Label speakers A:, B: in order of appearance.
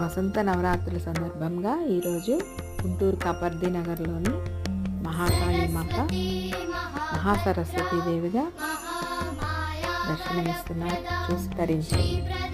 A: వసంత నవరాత్రుల సందర్భంగా ఈరోజు గుంటూరు కపర్ది నగర్లోని మహాకాళి మాత మహాసరస్వతి దేవిగా దర్శనమిస్తున్నారు. చూసి తరించండి.